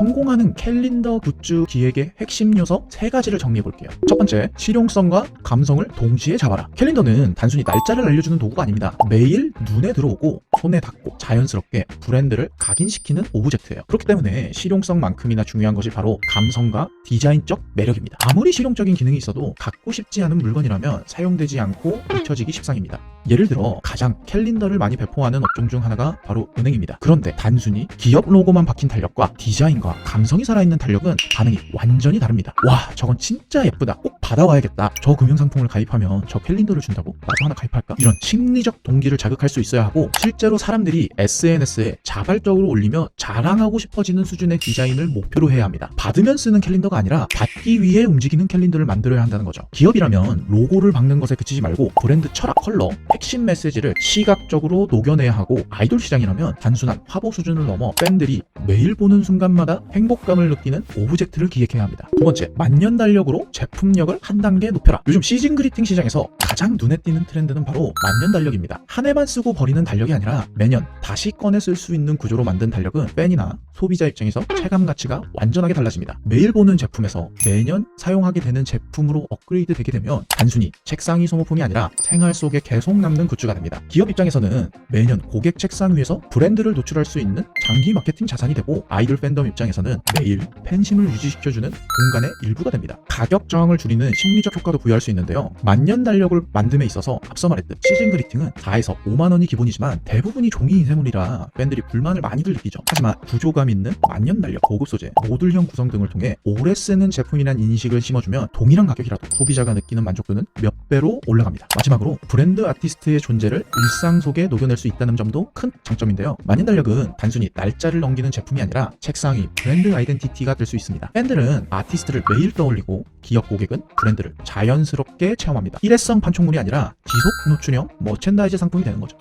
성공하는 캘린더 굿즈 기획의 핵심 요소 세 가지를 정리해 볼게요. 첫 번째, 실용성과 감성을 동시에 잡아라. 캘린더는 단순히 날짜를 알려주는 도구가 아닙니다. 매일 눈에 들어오고 손에 닿고 자연스럽게 브랜드를 각인시키는 오브젝트예요. 그렇기 때문에 실용성만큼이나 중요한 것이 바로 감성과 디자인적 매력입니다. 아무리 실용적인 기능이 있어도 갖고 싶지 않은 물건이라면 사용되지 않고 잊혀지기 십상입니다. 예를 들어 가장 캘린더를 많이 배포하는 업종 중 하나가 바로 은행입니다. 그런데 단순히 기업 로고만 박힌 달력과 디자인과 감성이 살아있는 달력은 반응이 완전히 다릅니다. 와 저건 진짜 예쁘다. 꼭 받아와야겠다. 저 금융상품을 가입하면 저 캘린더를 준다고? 나도 하나 가입할까? 이런 심리적 동기를 자극할 수 있어야 하고 실제로 사람들이 SNS에 자발적으로 올리며 자랑하고 싶어지는 수준의 디자인을 목표로 해야 합니다. 받으면 쓰는 캘린더가 아니라 받기 위해 움직이는 캘린더를 만들어야 한다는 거죠. 기업이라면 로고를 박는 것에 그치지 말고 브랜드 철학 컬러, 핵심 메시지를 시각적으로 녹여내야 하고 아이돌 시장이라면 단순한 화보 수준을 넘어 팬들이 매일 보는 순간마다 행복감을 느끼는 오브젝트를 기획해야 합니다. 두 번째, 만년 달력으로 제품력을 한 단계 높여라. 요즘 시즌 그리팅 시장에서 가장 눈에 띄는 트렌드는 바로 만년 달력입니다. 한 해만 쓰고 버리는 달력이 아니라 매년 다시 꺼내 쓸 수 있는 구조로 만든 달력은 팬이나 소비자 입장에서 체감 가치가 완전하게 달라집니다. 매일 보는 제품에서 매년 사용하게 되는 제품으로 업그레이드 되게 되면 단순히 책상 위 소모품이 아니라 생활 속에 계속 남는 굿즈가 됩니다. 기업 입장에서는 매년 고객 책상 위에서 브랜드를 노출할 수 있는 장기 마케팅 자산이 되고 아이돌 팬덤 입장에서는 매일 팬심을 유지시켜주는 공간의 일부가 됩니다. 가격 저항을 줄이는 심리적 효과도 부여할 수 있는데요. 만년 달력을 만듦에 있어서 앞서 말했듯 시즌 그리팅은 4에서 5만 원이 기본이지만 대부분이 종이 인쇄물이라 팬들이 불만을 많이들 느끼죠. 하지만 구조감 있는 만년 달력, 고급 소재, 모듈형 구성 등을 통해 오래 쓰는 제품이란 인식을 심어주면 동일한 가격이라도 소비자가 느끼는 만족도는 몇 배로 올라갑니다. 마지막으로 브랜드 아티스트의 존재를 일상 속에 녹여낼 수 있다는 점도 큰 장점인데요. 만년 달력은 단순히 날짜를 넘기는 제품이 아니라 책상 위 브랜드 아이덴티티가 될 수 있습니다. 팬들은 아티스트를 매일 떠올리고 기업 고객은 브랜드를 자연스럽게 체험합니다. 일회성 판촉물이 아니라 지속 노출형 머첸다이즈 상품이 되는 거죠.